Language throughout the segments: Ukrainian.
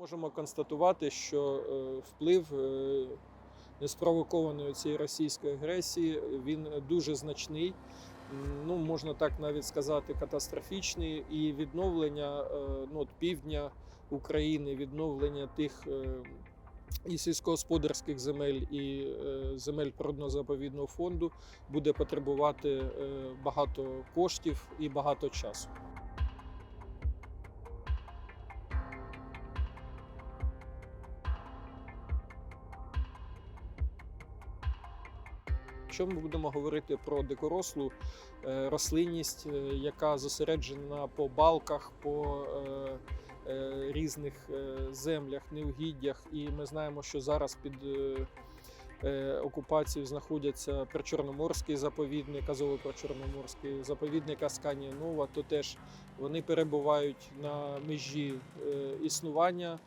Можемо констатувати, що е, вплив е, неспровокованої цієї російської агресії він дуже значний. Ну, можна так навіть сказати, катастрофічний, і відновлення е, ну, от півдня України, відновлення тих і сільськогосподарських земель, і земель природно-заповідного фонду буде потребувати багато коштів і багато часу. Якщо ми будемо говорити про дикорослу е, рослинність, е, яка зосереджена по балках, по е, різних землях, неугіддях, і ми знаємо, що зараз під окупацією знаходяться причорноморський заповідник, Азово-Причорноморський заповідник Асканія Нова, то теж вони перебувають на межі існування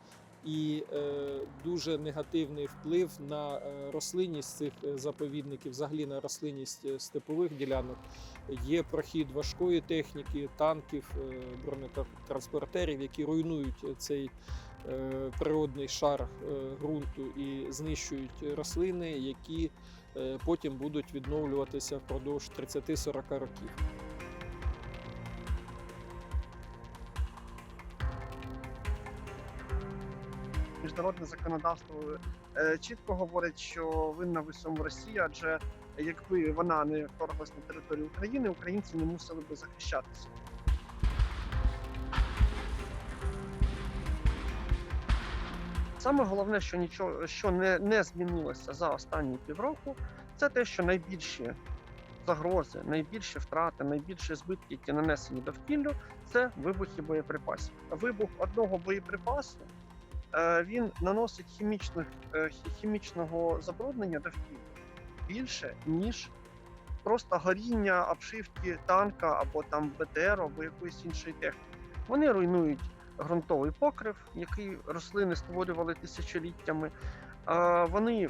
і е, дуже негативний вплив на е, рослинність цих е, заповідників, взагалі на рослинність степових ділянок. Є прохід важкої техніки, танків, бронетранспортерів, які руйнують цей природний шар ґрунту і знищують рослини, які потім будуть відновлюватися впродовж 30-40 років. Міжнародне законодавство е, чітко говорить, що винна в усьому Росія, адже якби вона не вторглась на територію України, українці не мусили би захищатися. Саме головне, що нічого що не, не змінилося за останні півроку, це те, що найбільші загрози, найбільші втрати, найбільші збитки, які нанесені довкіллю, це вибухи боєприпасів. Вибух одного боєприпасу він наносить хімічних, е, хімічного забруднення довкілля більше, ніж просто горіння обшивки танка або там БТР, або якоїсь іншої техніки. Вони руйнують ґрунтовий покрив, який рослини створювали тисячоліттями. Е, Вони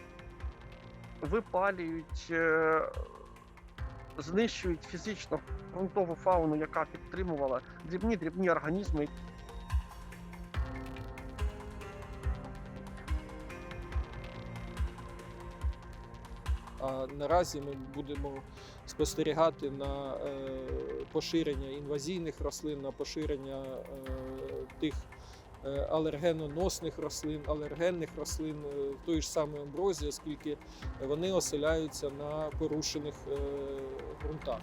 випалюють, е, знищують фізично ґрунтову фауну, яка підтримувала дрібні дрібні організми, А наразі ми будемо спостерігати на е, поширення інвазійних рослин, на поширення е, тих е, алергеноносних рослин, алергенних рослин той ж самої амброзії, оскільки вони оселяються на порушених ґрунтах.